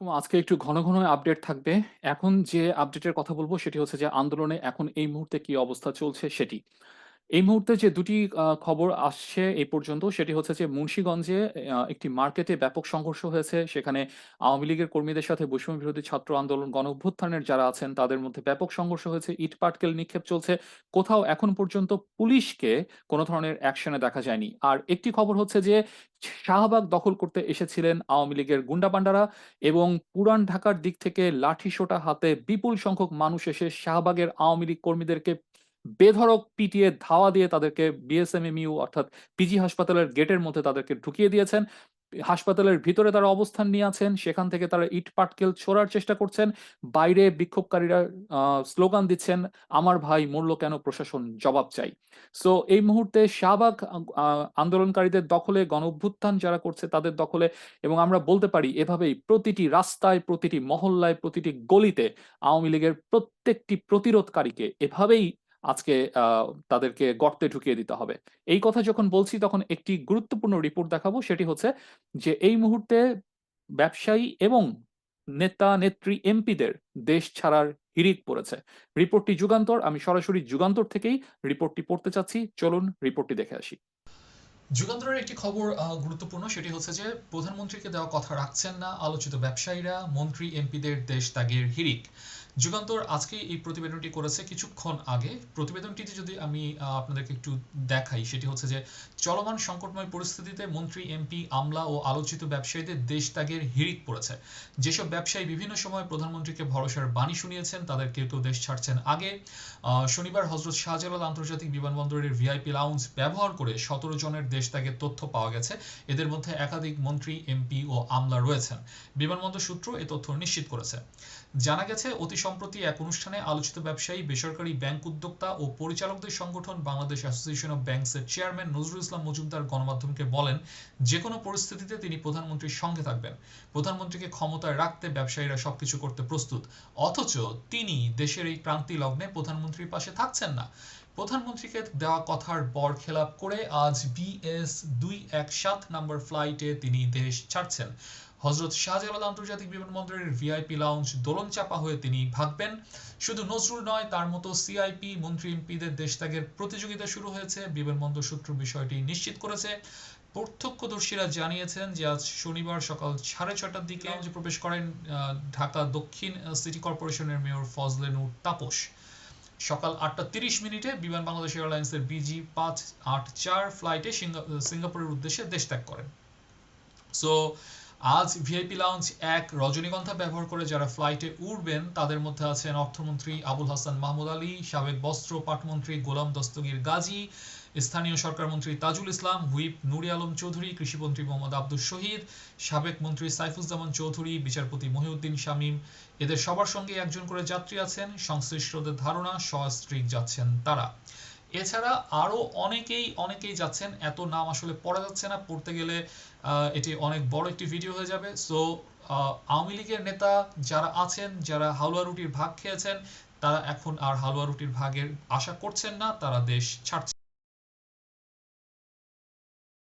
আজকে একটু ঘন, ঘন আপডেট থাকবে। এখন যে আপডেটের কথা বলব সেটি হচ্ছে যে আন্দোলনে এখন এই মুহূর্তে কি অবস্থা চলছে সেটি। এই মুহূর্তে যে দুটি খবর আসছে এই পর্যন্ত, সেটি হচ্ছে যে মুন্সিগঞ্জে একটি মার্কেটে ব্যাপক সংঘর্ষ হয়েছে। সেখানে আওয়ামী লীগের কর্মীদের সাথে বৈষম্য বিরোধী ছাত্র আন্দোলন গণ অভ্যুত্থানের যারা আছেন, তাদের মধ্যে ব্যাপক সংঘর্ষ হয়েছে। ইট-পাটকেল নিক্ষেপ চলছে। কোথাও এখন পর্যন্ত পুলিশকে কোন ধরনের অ্যাকশনে দেখা যায়নি। আর একটি খবর হচ্ছে যে শাহবাগ দখল করতে এসেছিলেন আওয়ামী লীগের গুন্ডাপান্ডারা এবং পুরান ঢাকার দিক থেকে লাঠিসোঁটা হাতে বিপুল সংখ্যক মানুষ এসে শাহবাগের আওয়ামী লীগ কর্মীদেরকে বেধড়ক পিটিয়ে ধাওয়া দিয়ে তাদেরকে বিএসএমএমইউ অর্থাৎ পিজি হাসপাতালের গেটের মধ্যে তাদেরকে ঢুকিয়ে দিয়েছেন। হাসপাতালের ভিতরে তারা অবস্থান নিয়ে আছেন। সেখান থেকে তারা ইট-পাটকেল ছোড়ার চেষ্টা করছেন। বাইরে বিক্ষোভকারীরা স্লোগান দিচ্ছেন, "আমার ভাই মরল কেন? প্রশাসন জবাব চাই।" সো এই মুহূর্তে শাহবাগ আন্দোলনকারীদের দখলে গণ-অভ্যুত্থান যারা করছে তাদের দখলে এবং আমরা বলতে পারি এভাবেই প্রতিটি রাস্তায়, প্রতিটি মহল্লায়, প্রতিটি গলিতে আওয়ামী লীগের প্রত্যেকটি প্রতিরোধকারীকে এভাবেই আজকে তাদেরকে গর্তে ঢুকিয়ে দিতে হবে। এই কথা যখন বলছি তখন একটি গুরুত্বপূর্ণ রিপোর্ট দেখাবো সেটি হচ্ছে যে এই মুহূর্তে ব্যবসায়ী এবং নেতা-নেত্রী এমপিদের দেশ ছাড়ার হিড়িক পড়েছে। রিপোর্টটি যুগান্তর। আমি সরাসরি যুগান্তর থেকেই রিপোর্টটি পড়তে চাচ্ছি। চলুন রিপোর্টটি দেখে আসি। যুগান্তরের একটি খবর গুরুত্বপূর্ণ সেটি হচ্ছে যে প্রধানমন্ত্রীকে দেওয়া কথা রাখছেন না আলোচিত ব্যবসায়ীরা, মন্ত্রী এমপিদের দেশ ত্যাগের হিড়িক। যুগান্তর আজকে এই প্রতিবেদনটি করেছে কিছুক্ষণ আগে। প্রতিবেদনটিতে যদি আমি আপনাদেরকে একটু দেখাই সেটি হচ্ছে যে চলমান সংকটময় পরিস্থিতিতে মন্ত্রী, এমপি, আমলা ও আলোচিত ব্যবসায়ীদের দেশ ত্যাগের হিড়িক পড়েছে। যেসব ব্যবসায়ী বিভিন্ন সময় প্রধানমন্ত্রীকে ভরসার বাণী শুনিয়েছেন তাদের কেউ, কেউ দেশ ছাড়ছেন আগে। শনিবার হজরত শাহজালাল আন্তর্জাতিক বিমানবন্দরের ভিআইপি লাউঞ্জ ব্যবহার করে ১৭ জনের দেশ ত্যাগের তথ্য পাওয়া গেছে। এদের মধ্যে একাধিক মন্ত্রী, এমপি ও আমলা রয়েছেন। বিমানবন্দর সূত্র এ তথ্য নিশ্চিত করেছে। জানা গেছে অতি সম্প্রতি এক অনুষ্ঠানে আলোচিত ব্যবসায়ী, বেসরকারি ব্যাংক উদ্যোক্তা ও পরিচালকদের সংগঠন বাংলাদেশ অ্যাসোসিয়েশন অব ব্যাংকসের চেয়ারম্যান নজরুল ইসলাম মজুমদার গণমাধ্যমকে বলেন, যেকোনো পরিস্থিতিতে তিনি প্রধানমন্ত্রীর সঙ্গে থাকবেন। প্রধানমন্ত্রীকে ক্ষমতায় রাখতে ব্যবসায়ীরা সবকিছু করতে প্রস্তুত। অথচ তিনি দেশের এই ক্রান্তি লগ্নে প্রধানমন্ত্রীর পাশে থাকছেন না। প্রধানমন্ত্রীকে দেওয়া কথার বরখেলাপ করে আজ বিএস দুই এক সাত নম্বর ফ্লাইটে তিনি দেশ ছাড়ছেন। হজরত শাহজালাল আন্তর্জাতিক বিমানবন্দরের ভিআইপি লাউঞ্জ দোলনচাপা হয়ে তিনি ভাগবেন। শুধু নজরুল নয় তার মতো সিআইপি, মন্ত্রী এমপিদের দেশত্যাগের প্রতিযোগিতা শুরু হয়েছে। বিমানবন্দর সূত্র বিষয়টি নিশ্চিত করেছে। প্রত্যক্ষদর্শীরা জানিয়েছেন যে আজ শনিবার সকাল সাড়ে ছটার দিকে লাউঞ্জে প্রবেশ করেন ঢাকা দক্ষিণ সিটি কর্পোরেশনের মেয়র ফজলে নূর তাপস। সকাল ৮টা ৩০ মিনিটে বিমান বাংলাদেশ এয়ারলাইন্সের বিজি ৫৮৪ ফ্লাইটে সিঙ্গা সিঙ্গাপুরের উদ্দেশ্যে দেশ ত্যাগ করেন। সো আজ ভিআইপি লাউঞ্জ এক রজনীগন্ধা ব্যবহার করে যারা ফ্লাইটে উঠবেন তাদের মধ্যে আছেন অর্থমন্ত্রী আবুল হাসান মাহমুদ আলী, সাবেক বস্ত্র পাটমন্ত্রী গোলাম দস্তগীর গাজী, স্থানীয় সরকার মন্ত্রী তাজুল ইসলাম, হুইপ নুরে আলম চৌধুরী, কৃষিমন্ত্রী মোহাম্মদ আব্দুস শহীদ, সাবেক মন্ত্রী সাইফুজ্জামান চৌধুরী, বিচারপতি মহিউদ্দিন শামীম এদের সবার সঙ্গে একজন করে যাত্রী আছেন। সংশ্লিষ্টদের ধারণা সস্ত্রীক যাচ্ছেন তারা। এছাড়া আরও অনেকেই অনেকেই যাচ্ছেন। এত নাম আসলে পড়া যাচ্ছে না। পড়তে গেলে এটি অনেক বড় একটি ভিডিও হয়ে যাবে। সো আওয়ামী লীগের নেতা যারা আছেন, যারা হালুয়া রুটির ভাগ খেয়েছেন, তারা এখন আর হালুয়া রুটির ভাগের আশা করছেন না। তারা দেশ ছাড়ছেন।